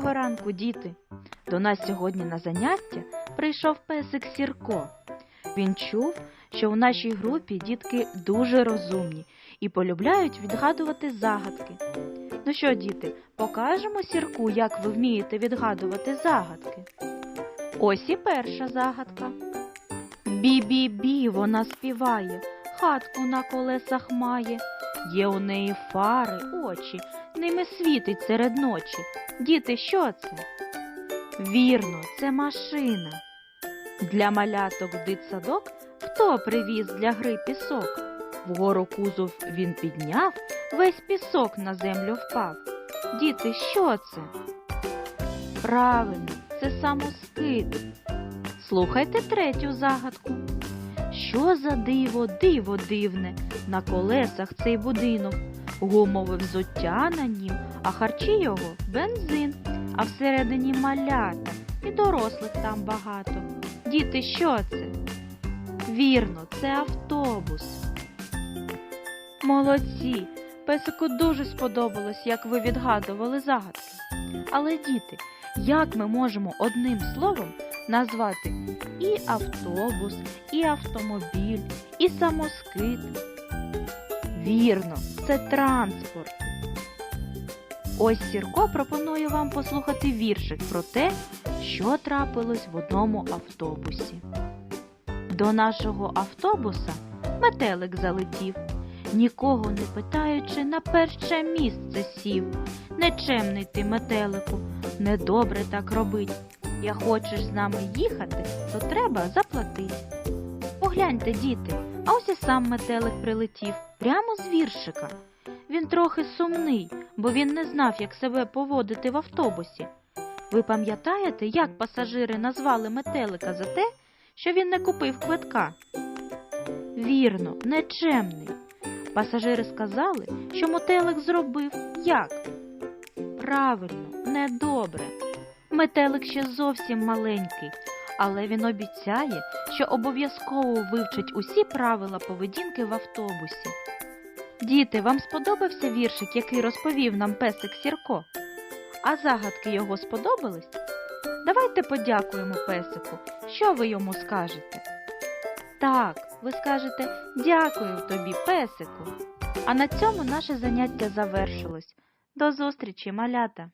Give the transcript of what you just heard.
Доброго ранку, діти! До нас сьогодні на заняття прийшов песик Сірко. Він чув, що в нашій групі дітки дуже розумні і полюбляють відгадувати загадки. Ну що, діти, покажемо Сірку, як ви вмієте відгадувати загадки. Ось і перша загадка. Бі-бі-бі вона співає, хатку на колесах має. Є у неї фари, очі, ними світить серед ночі. Діти, що це? Вірно, це машина. Для маляток дитсадок хто привіз для гри пісок? Вгору кузов він підняв, весь пісок на землю впав. Діти, що це? Правильно, це самоскид. Слухайте третю загадку. Що за диво, диво дивне, на колесах цей будинок, гумове взуття на нім, а харчі його бензин, а всередині малята і дорослих там багато. Діти, що це? Вірно, це автобус. Молодці! Песику дуже сподобалось, як ви відгадували загадки. Але, діти, як ми можемо одним словом назвати і автобус, і автомобіль, і самоскид? Вірно, це транспорт. Ось Сірко пропонує вам послухати віршик про те, що трапилось в одному автобусі. До нашого автобуса метелик залетів, нікого не питаючи, на перше місце сів. Нечемний ти, метелику, недобре так робить. Я хочеш з нами їхати, то треба заплатить. Погляньте, діти, а ось і сам метелик прилетів прямо з віршика. Він трохи сумний, бо він не знав, як себе поводити в автобусі. Ви пам'ятаєте, як пасажири назвали метелика за те, що він не купив квитка? Вірно, нечемний. Пасажири сказали, що метелик зробив як? Правильно, недобре. Метелик ще зовсім маленький, але він обіцяє, що обов'язково вивчить усі правила поведінки в автобусі. Діти, вам сподобався віршик, який розповів нам песик Сірко? А загадки його сподобались? Давайте подякуємо песику. Що ви йому скажете? Так, ви скажете дякую тобі, песику. А на цьому наше заняття завершилось. До зустрічі, малята!